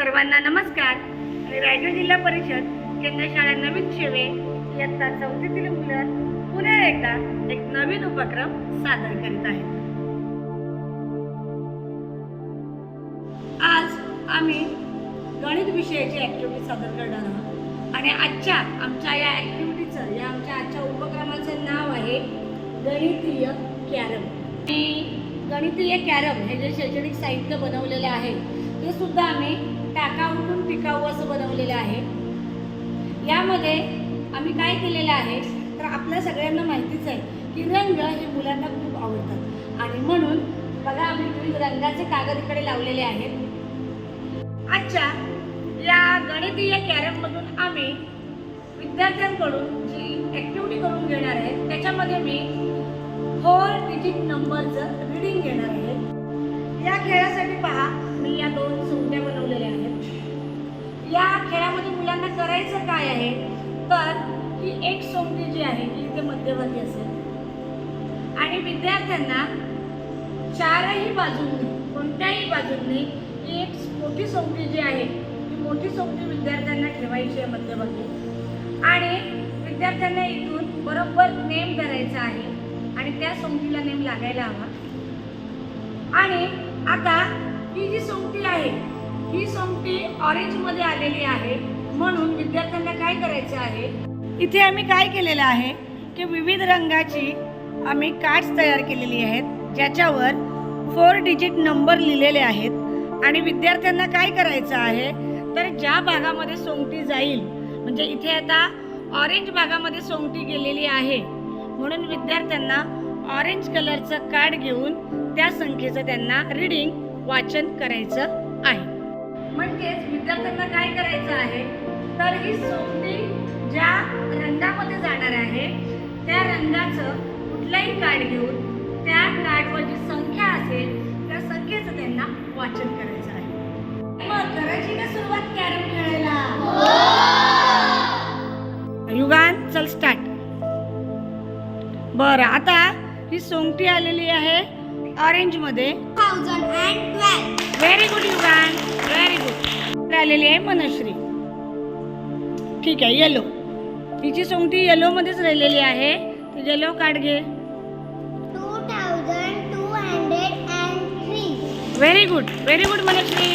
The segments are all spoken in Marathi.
सर्वांना नमस्कार. मी रायगड जिल्हा परिषद केंद्र शाळा नवीन शेवे इयत्ता चौथीतील मुलं पुन्हा एकदा एक नवीन उपक्रम सादर करीत आहेत. आज आम्ही गणित विषयाची ॲक्टिव्हिटी सादर करणार आहोत. आणि आजच्या आमच्या या ॲक्टिव्हिटीचं या आमच्या आजच्या उपक्रमाचं नाव आहे गणितीय कॅरम. आणि गणितीय कॅरम हे जे शैक्षणिक साहित्य बनवलेलं आहे ते सुद्धा आम्ही टाकाऊतून टिकाऊ असं बनवलेलं आहे यामध्ये आम्ही काय केलेलं आहे तर आपल्या सगळ्यांना माहितीच आहे की रंग हे मुलांना खूप आवडतात. आणि म्हणून बघा आम्ही विविध रंगाचे कागद इकडे लावलेले आहेत. आजच्या या गणितीय कॅरममधून आम्ही विद्यार्थ्यांकडून जी ॲक्टिव्हिटी करून घेणार आहे त्याच्यामध्ये मी फोर डिजिट नंबरचं रिडिंग घेणार आहे. या खेळासाठी पहा मी या दोन सुट्ट्या बनवलेल्या आहेत. या खेळामध्ये मुलांना करायचं काय आहे? तर ही एक सोंगटी जी आहे ती इथे मध्यभागी असेल. आणि विद्यार्थ्यांना चारही बाजूंनी कोणत्याही बाजूंनी ही एक मोठी सोंगटी जी आहे ती मोठी सोंगटी विद्यार्थ्यांना ठेवायची आहे मध्यभागी आणि विद्यार्थ्यांना इथून बरोबर नेम धरायचा आहे आणि त्या सोंगटीला नेम लागायला हवा. आणि आता ही जी सोंगटी आहे ही सोंगटी ऑरेंजमध्ये आलेली आहे. म्हणून विद्यार्थ्यांना काय करायचं आहे? इथे आम्ही काय केलेलं आहे की विविध रंगाची आम्ही कार्ड्स तयार केलेली आहेत ज्याच्यावर फोर डिजिट नंबर लिहिलेले आहेत. आणि विद्यार्थ्यांना काय करायचं आहे? तर ज्या भागामध्ये सोंगटी जाईल म्हणजे इथे आता ऑरेंज भागामध्ये सोंगटी गेलेली आहे. म्हणून विद्यार्थ्यांना ऑरेंज कलरचं कार्ड घेऊन त्या संख्येचं त्यांना रिडिंग वाचन करायचं आहे. म्हणजेच विद्यार्थ्यांना काय करायचं आहे? तर ही सोंगटी ज्या रंगामध्ये जाणार आहे त्या रंगाचं कुठलंही कार्ड घेऊन त्या कार्डवर जी संख्या असेल त्या संख्येचं त्यांना वाचन करायचं आहे. मग करायची का सुरुवात कॅरम खेळायला. युगान चल स्टार्ट बरं आता ही सोंगटी आलेली आहे. ऑरेंजमध्ये very good Yugan very good आलेली आहे मनश्री. ठीक आहे येलो तिची सोंगटी येलो मध्येच राहिलेली आहे. तू येलो कार्ड घे. Very good very good Manashree.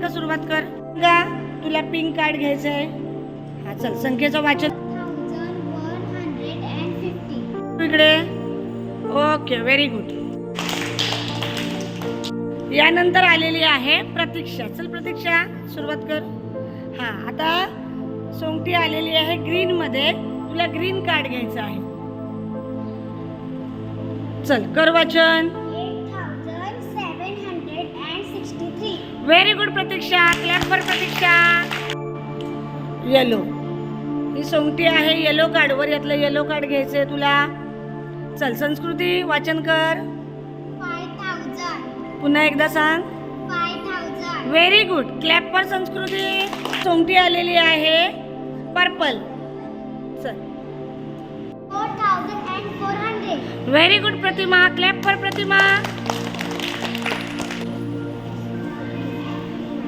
का सुरुवात कर. गा तुला पिंक कार्ड घ्यायचं आहे हा चल संख्येचं वाचन. इकडे. ओके व्हेरी गुड यानंतर आलेली आहे प्रतीक्षा. चल प्रतीक्षा सुरुवात कर. हा आता सोंगटी आलेली आहे ग्रीन मध्ये. तुला ग्रीन कार्ड घ्यायचं आहे. चल कर वाचन. Very good Pratiksha. Clap for Pratiksha. Yellow ही सोंगटी आहे येलो कार्ड वर. यातलं येलो कार्ड घ्यायचंय तुला. चल संस्कृती वाचन कर. पुन्हा एकदा सांग. व्हेरी गुड क्लॅप फॉर संस्कृती सोंगटी आलेली आहे. पर्पल चल. Very good Pratima. Clap for Pratima.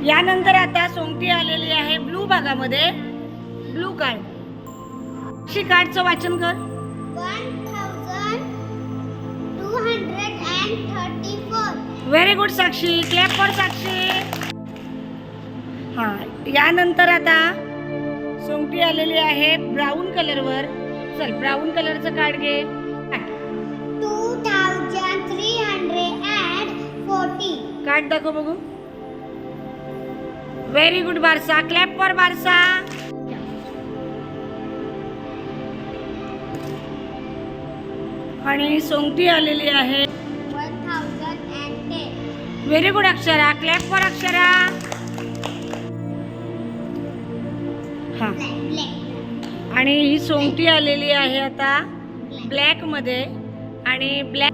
यानंतर आता सोंगटी आलेली आहे ब्लू भागामध्ये. ब्लू कार्ड शी कार्डचं वाचन कर. One thousand two hundred and thirty-four. Very good Sakshi. Clap for Sakshi. हा यानंतर आता सोंगटी आलेली आहे ब्राऊन कलरवर चल ब्राऊन कलरचं कार्ड घे. thousand three hundred and forty. Card दाखव बघू. Very good Barsa. Clap for Barsa. आणि सोंगटी आलेली आहे very good Akshara clap for Akshara हा. आणि ही सोंगटी आलेली आहे आता ब्लॅकमध्ये आणि black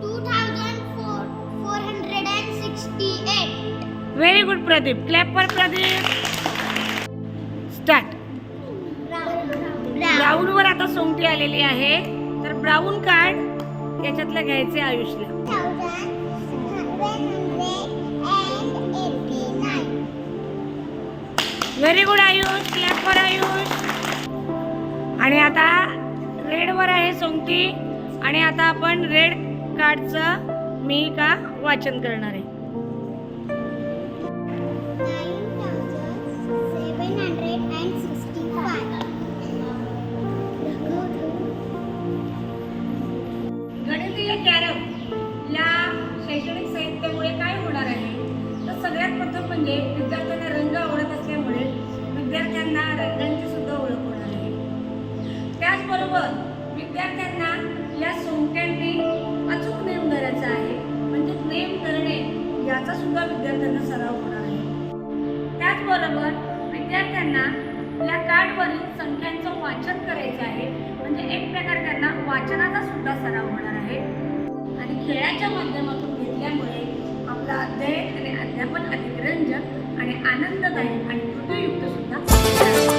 Two thousand four four hundred and sixty-eight. Very good Pradeep clap for Pradeep start Brown. Brown वर आता सोंगटी आलेली आहे. तर ब्राऊन कार्ड याच्यातलं घ्यायचे आयुषला. Very good Ayush clap for Ayush आणि आता रेडवर आहे सोंगटी. आणि आता आपण रेड कार्डचं मी का वाचन करणार आहे? म्हणजे विद्यार्थ्यांना रंग आवडत असल्यामुळे विद्यार्थ्यांना रंगांची सुद्धा ओळख होणार आहे. त्याचबरोबर विद्यार्थ्यांना या सोंगट्यांनी अचूक नेम धरायचा आहे. म्हणजे नेम करणे याचा सुद्धा विद्यार्थ्यांना सराव होणार आहे. त्याचबरोबर विद्यार्थ्यांना या कार्डवरील संख्यांचं वाचन करायचं आहे. म्हणजे एक प्रकार त्यांना वाचनाचा सुद्धा सराव होणार आहे. आणि खेळाच्या माध्यमातून घेतल्यामुळे अध्याय आणि अध्यापन अधिक रंजक आणि आनंददायक आणि कृतयुक्त सुद्धा